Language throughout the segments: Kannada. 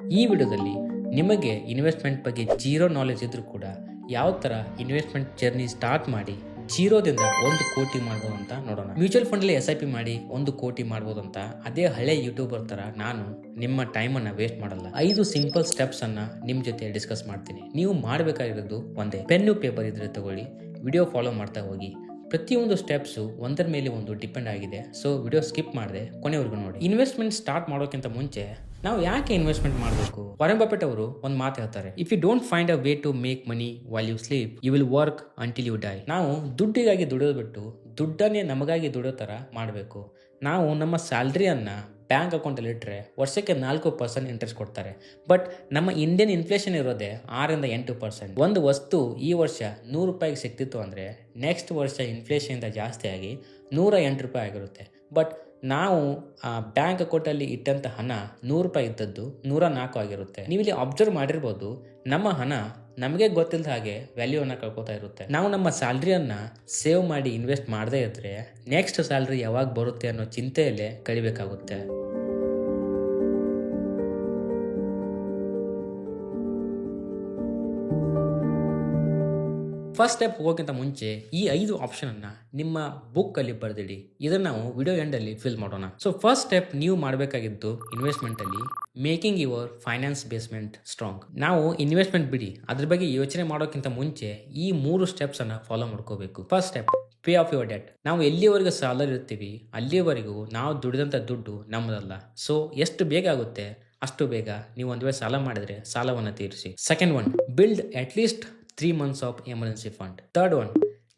ಈ ವಿಡಿಯೋದಲ್ಲಿ ನಿಮಗೆ ಇನ್ವೆಸ್ಟ್ಮೆಂಟ್ ಬಗ್ಗೆ ಜೀರೋ ನಾಲೆಜ್ ಇದ್ರೂ ಕೂಡ ಯಾವ ಥರ ಇನ್ವೆಸ್ಟ್ಮೆಂಟ್ ಜರ್ನಿ ಸ್ಟಾರ್ಟ್ ಮಾಡಿ ಜೀರೋದಿಂದ ಒಂದು ಕೋಟಿ ಮಾಡ್ಬೋದು ಅಂತ ನೋಡೋಣ. ಮ್ಯೂಚುವಲ್ ಫಂಡಲ್ಲಿ ಎಸ್ ಐ ಪಿ ಮಾಡಿ ಒಂದು ಕೋಟಿ ಮಾಡ್ಬೋದು ಅಂತ ಅದೇ ಹಳೆ ಯೂಟ್ಯೂಬರ್ ಥರ ನಾನು ನಿಮ್ಮ ಟೈಮನ್ನು ವೇಸ್ಟ್ ಮಾಡಲ್ಲ. ಐದು ಸಿಂಪಲ್ ಸ್ಟೆಪ್ಸನ್ನು ನಿಮ್ಮ ಜೊತೆ ಡಿಸ್ಕಸ್ ಮಾಡ್ತೀನಿ. ನೀವು ಮಾಡಬೇಕಾಗಿರೋದು ಒಂದೇ. ಪೆನ್ನು ಪೇಪರ್ ಇದ್ರೆ ತಗೊಳ್ಳಿ. ವಿಡಿಯೋ ಫಾಲೋ ಮಾಡ್ತಾ ಹೋಗಿ. ಪ್ರತಿಯೊಂದು ಸ್ಟೆಪ್ಸು ಒಂದರ ಮೇಲೆ ಒಂದು ಡಿಪೆಂಡ್ ಆಗಿದೆ. ಸೊ ವಿಡಿಯೋ ಸ್ಕಿಪ್ ಮಾಡದೆ ಕೊನೆವರೆಗೂ ನೋಡಿ. ಇನ್ವೆಸ್ಟ್ಮೆಂಟ್ ಸ್ಟಾರ್ಟ್ ಮಾಡೋಕ್ಕಿಂತ ಮುಂಚೆ ನಾವು ಯಾಕೆ ಇನ್ವೆಸ್ಟ್ಮೆಂಟ್ ಮಾಡಬೇಕು? ವಾರನ್ ಅವರು ಒಂದು ಮಾತು ಹೇಳ್ತಾರೆ if you don't find a way to make money while you sleep you will work until you die ನಾವು ದುಡ್ಡಿಗಾಗಿ ದುಡಿದು ಬಿಟ್ಟು ದುಡ್ಡನ್ನೇ ನಮಗಾಗಿ ದುಡಿಯೋ ಥರ ಮಾಡಬೇಕು. ನಾವು ನಮ್ಮ ಸ್ಯಾಲ್ರಿಯನ್ನು ಬ್ಯಾಂಕ್ ಅಕೌಂಟಲ್ಲಿ ಇಟ್ಟರೆ ವರ್ಷಕ್ಕೆ ನಾಲ್ಕು ಪರ್ಸೆಂಟ್ ಇಂಟ್ರೆಸ್ಟ್ ಕೊಡ್ತಾರೆ. ಬಟ್ ನಮ್ಮ ಇಂಡಿಯನ್ ಇನ್ಫ್ಲೇಷನ್ ಇರೋದೇ ಆರಿಂದ ಎಂಟು ಪರ್ಸೆಂಟ್. ಒಂದು ವಸ್ತು ಈ ವರ್ಷ ನೂರು ರೂಪಾಯಿಗೆ ಸಿಕ್ತಿತ್ತು ಅಂದರೆ ನೆಕ್ಸ್ಟ್ ವರ್ಷ ಇನ್ಫ್ಲೇಷನಿಂದ ಜಾಸ್ತಿ ಆಗಿ ನೂರ ಎಂಟು ರೂಪಾಯಿ ಆಗಿರುತ್ತೆ. ಬಟ್ ನಾವು ಬ್ಯಾಂಕ್ ಅಕೌಂಟಲ್ಲಿ ಇಟ್ಟಂಥ ಹಣ ನೂರು ರೂಪಾಯಿ ಇದ್ದದ್ದು ನೂರ ನಾಲ್ಕು ಆಗಿರುತ್ತೆ. ನೀವು ಇಲ್ಲಿ ಅಬ್ಸರ್ವ್ ಮಾಡಿರ್ಬೋದು, ನಮ್ಮ ಹಣ ನಮಗೆ ಗೊತ್ತಿಲ್ಲದ ಹಾಗೆ ವ್ಯಾಲ್ಯೂವನ್ನು ಕಳ್ಕೊತಾ ಇರುತ್ತೆ. ನಾವು ನಮ್ಮ ಸ್ಯಾಲ್ರಿಯನ್ನು ಸೇವ್ ಮಾಡಿ ಇನ್ವೆಸ್ಟ್ ಮಾಡದೇ ಇದ್ದರೆ ನೆಕ್ಸ್ಟ್ ಸ್ಯಾಲ್ರಿ ಯಾವಾಗ ಬರುತ್ತೆ ಅನ್ನೋ ಚಿಂತೆಯಲ್ಲೇ ಕಳಿಬೇಕಾಗುತ್ತೆ. ಫಸ್ಟ್ ಸ್ಟೆಪ್ ಹೋಗೋಕ್ಕಿಂತ ಮುಂಚೆ ಈ ಐದು ಆಪ್ಷನನ್ನು ನಿಮ್ಮ ಬುಕ್ಕಲ್ಲಿ ಬರೆದಿಡಿ. ಇದನ್ನು ನಾವು ವಿಡಿಯೋ ಎಂಡಲ್ಲಿ ಫಿಲ್ ಮಾಡೋಣ. ಸೊ ಫಸ್ಟ್ ಸ್ಟೆಪ್ ನೀವು ಮಾಡಬೇಕಾಗಿದ್ದು ಇನ್ವೆಸ್ಟ್ಮೆಂಟಲ್ಲಿ making your finance basement strong ನಾವು ಇನ್ವೆಸ್ಟ್ಮೆಂಟ್ ಬಿಡಿ. ಅದ್ರ ಬಗ್ಗೆ ಯೋಚನೆ ಮಾಡೋಕ್ಕಿಂತ ಮುಂಚೆ ಈ ಮೂರು ಸ್ಟೆಪ್ಸ್ ಅನ್ನ ಫಾಲೋ ಮಾಡ್ಕೋಬೇಕು. First step pay off your debt ನಾವು ಎಲ್ಲಿವರೆಗೂ ಸಾಲರ್ ಇರ್ತೀವಿ, ಅಲ್ಲಿವರೆಗೂ ನಾವು ದುಡಿದಂಥ ದುಡ್ಡು ನಮ್ಮದಲ್ಲ. ಸೊ ಎಷ್ಟು ಬೇಗ ಆಗುತ್ತೆ, ಅಷ್ಟು ಬೇಗ ನೀವು ಒಂದು ವೇಳೆ ಸಾಲ ಮಾಡಿದ್ರೆ ಸಾಲವನ್ನು ತೀರಿಸಿ. Second one build at least three months of emergency fund. Third one,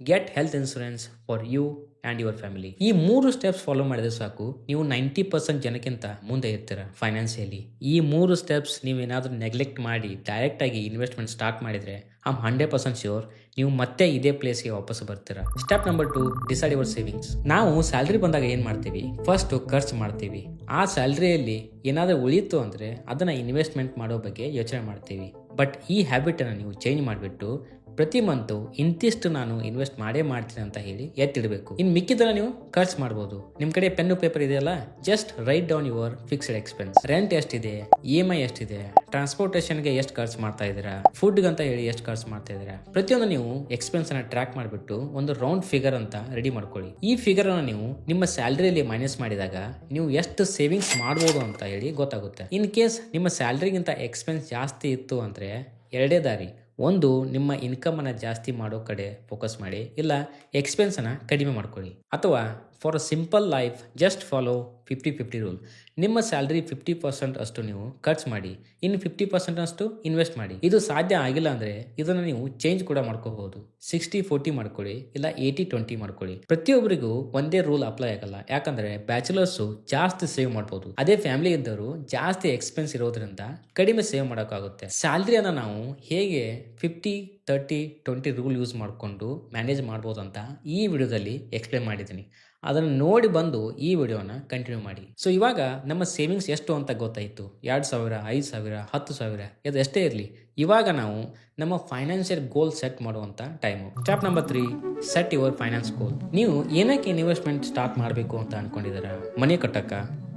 get health insurance for you and your family ಈ ಮೂರು ಸ್ಟೆಪ್ಸ್ ಫಾಲೋ ಮಾಡಿದ್ರೆ ಸಾಕು. ನೀವು ನೈಂಟಿ ಪರ್ಸೆಂಟ್ ಜನಕ್ಕಿಂತ ಮುಂದೆ ಇರ್ತೀರ ಫೈನಾನ್ಸಿಯಲಿ ಈ ಮೂರು ಸ್ಟೆಪ್ಸ್ ನೀವೇನಾದರೂ ನೆಗ್ಲೆಕ್ಟ್ ಮಾಡಿ ಡೈರೆಕ್ಟಾಗಿ ಇನ್ವೆಸ್ಟ್ಮೆಂಟ್ ಸ್ಟಾರ್ಟ್ ಮಾಡಿದರೆ ಆಮ್ ಹಂಡ್ರೆಡ್ ಪರ್ಸೆಂಟ್ ಶ್ಯೂರ್ ನೀವು ಮತ್ತೆ ಇದೇ ಪ್ಲೇಸ್ಗೆ ವಾಪಸ್ ಬರ್ತೀರಾ. Step number two decide your savings ನಾವು ಸ್ಯಾಲ್ರಿ ಬಂದಾಗ ಏನು ಮಾಡ್ತೀವಿ? ಫಸ್ಟು ಖರ್ಚು ಮಾಡ್ತೀವಿ. ಆ ಸ್ಯಾಲ್ರಿಯಲ್ಲಿ ಏನಾದರೂ ಉಳಿಯಿತು ಅಂದರೆ ಅದನ್ನು ಇನ್ವೆಸ್ಟ್ಮೆಂಟ್ ಮಾಡೋ ಬಗ್ಗೆ ಯೋಚನೆ ಮಾಡ್ತೀವಿ. ಬಟ್ ಈ ಹ್ಯಾಬಿಟನ್ನು ನೀವು ಚೇಂಜ್ ಮಾಡಿಬಿಟ್ಟು ಪ್ರತಿ ಮಂತು ಇಂತಿಷ್ಟು ನಾನು ಇನ್ವೆಸ್ಟ್ ಮಾಡೇ ಮಾಡ್ತೀನಿ ಅಂತ ಹೇಳಿ ಎತ್ತಿಡಬೇಕು. ಇನ್ನು ಮಿಕ್ಕಿದ್ರೆ ನೀವು ಖರ್ಚು ಮಾಡ್ಬೋದು. ನಿಮ್ಮ ಕಡೆ ಪೆನ್ನು ಪೇಪರ್ ಇದೆಯಲ್ಲ just write down your fixed expense rent ಎಷ್ಟಿದೆ ಇ ಎಂ ಐ ಎಷ್ಟಿದೆ ಟ್ರಾನ್ಸ್ಪೋರ್ಟೇಷನ್ಗೆ ಎಷ್ಟು ಖರ್ಚು ಮಾಡ್ತಾ ಇದ್ದೀರಾ ಫುಡ್ ಅಂತ ಹೇಳಿ ಎಷ್ಟು ಖರ್ಚು ಮಾಡ್ತಾ ಇದ್ದೀರಾ. ಪ್ರತಿಯೊಂದು ನೀವು ಎಕ್ಸ್ಪೆನ್ಸ್ ಅನ್ನ ಟ್ರ್ಯಾಕ್ ಮಾಡಿಬಿಟ್ಟು ಒಂದು ರೌಂಡ್ ಫಿಗರ್ ಅಂತ ರೆಡಿ ಮಾಡ್ಕೊಳ್ಳಿ. ಈ ಫಿಗರ್ ಅನ್ನು ನೀವು ನಿಮ್ಮ ಸ್ಯಾಲ್ರಿಯಲ್ಲಿ ಮೈನಸ್ ಮಾಡಿದಾಗ ನೀವು ಎಷ್ಟು ಸೇವಿಂಗ್ಸ್ ಮಾಡ್ಬೋದು ಅಂತ ಹೇಳಿ ಗೊತ್ತಾಗುತ್ತೆ. ಇನ್ ಕೇಸ್ ನಿಮ್ಮ ಸ್ಯಾಲ್ರಿಗಿಂತ ಎಕ್ಸ್ಪೆನ್ಸ್ ಜಾಸ್ತಿ ಇತ್ತು ಅಂದ್ರೆ ಎರಡೇ ದಾರಿ. ಒಂದು ನಿಮ್ಮ ಇನ್ಕಮನ್ನು ಜಾಸ್ತಿ ಮಾಡೋ ಕಡೆ ಫೋಕಸ್ ಮಾಡಿ ಇಲ್ಲ ಎಕ್ಸ್ಪೆನ್ಸನ್ನು ಕಡಿಮೆ ಮಾಡ್ಕೊಳ್ಳಿ. ಅಥವಾ for a simple life just follow fifty fifty rule ನಿಮ್ಮ ಸ್ಯಾಲ್ರಿ ಫಿಫ್ಟಿ ಪರ್ಸೆಂಟ್ ಅಷ್ಟು ನೀವು ಖರ್ಚು ಮಾಡಿ, ಇನ್ನು ಫಿಫ್ಟಿ ಪರ್ಸೆಂಟ್ ಅಷ್ಟು ಇನ್ವೆಸ್ಟ್ ಮಾಡಿ. ಇದು ಸಾಧ್ಯ ಆಗಿಲ್ಲ ಅಂದರೆ ಇದನ್ನು ನೀವು ಚೇಂಜ್ ಕೂಡ ಮಾಡ್ಕೋಬಹುದು. ಸಿಕ್ಸ್ಟಿ ಫೋರ್ಟಿ ಮಾಡ್ಕೊಳ್ಳಿ, ಇಲ್ಲ ಏಯ್ಟಿ ಟ್ವೆಂಟಿ ಮಾಡ್ಕೊಳ್ಳಿ. ಪ್ರತಿಯೊಬ್ಬರಿಗೂ ಒಂದೇ ರೂಲ್ ಅಪ್ಲೈ ಆಗಲ್ಲ. ಯಾಕಂದ್ರೆ ಬ್ಯಾಚುಲರ್ಸು ಜಾಸ್ತಿ ಸೇವ್ ಮಾಡ್ಬೋದು. ಅದೇ ಫ್ಯಾಮಿಲಿ ಇದ್ದವರು ಜಾಸ್ತಿ ಎಕ್ಸ್ಪೆನ್ಸ್ ಇರೋದ್ರಿಂದ ಕಡಿಮೆ ಸೇವ್ ಮಾಡೋಕ್ಕಾಗುತ್ತೆ. ಸ್ಯಾಲ್ರಿಯನ್ನು ನಾವು ಹೇಗೆ fifty thirty twenty rule use ಮಾಡಿಕೊಂಡು ಮ್ಯಾನೇಜ್ ಮಾಡ್ಬೋದು ಅಂತ ಈ ವಿಡಿಯೋದಲ್ಲಿ ಎಕ್ಸ್ಪ್ಲೇನ್ ಮಾಡಿದ್ದೀನಿ. ಅದನ್ನು ನೋಡಿ ಬಂದು ಈ ವಿಡಿಯೋನ ಕಂಟಿನ್ಯೂ ಮಾಡಿ. ಸೊ ಇವಾಗ ನಮ್ಮ ಸೇವಿಂಗ್ಸ್ ಎಷ್ಟು ಅಂತ ಗೊತ್ತಾಯಿತು? ಎರಡು ಸಾವಿರ, ಐದು ಸಾವಿರ, ಹತ್ತು ಸಾವಿರ, ಇದು ಎಷ್ಟೇ ಇರಲಿ. ಇವಾಗ ನಾವು ನಮ್ಮ ಫೈನಾನ್ಷಿಯಲ್ ಗೋಲ್ ಸೆಟ್ ಮಾಡುವಂಥ time step number three set your finance goal ನೀವು ಏನಕ್ಕೆ ಇನ್ವೆಸ್ಟ್ಮೆಂಟ್ ಸ್ಟಾರ್ಟ್ ಮಾಡಬೇಕು ಅಂತ ಅನ್ಕೊಂಡಿದ್ದೀರಾ? ಮನೆ ಕಟ್ಟಕ್ಕ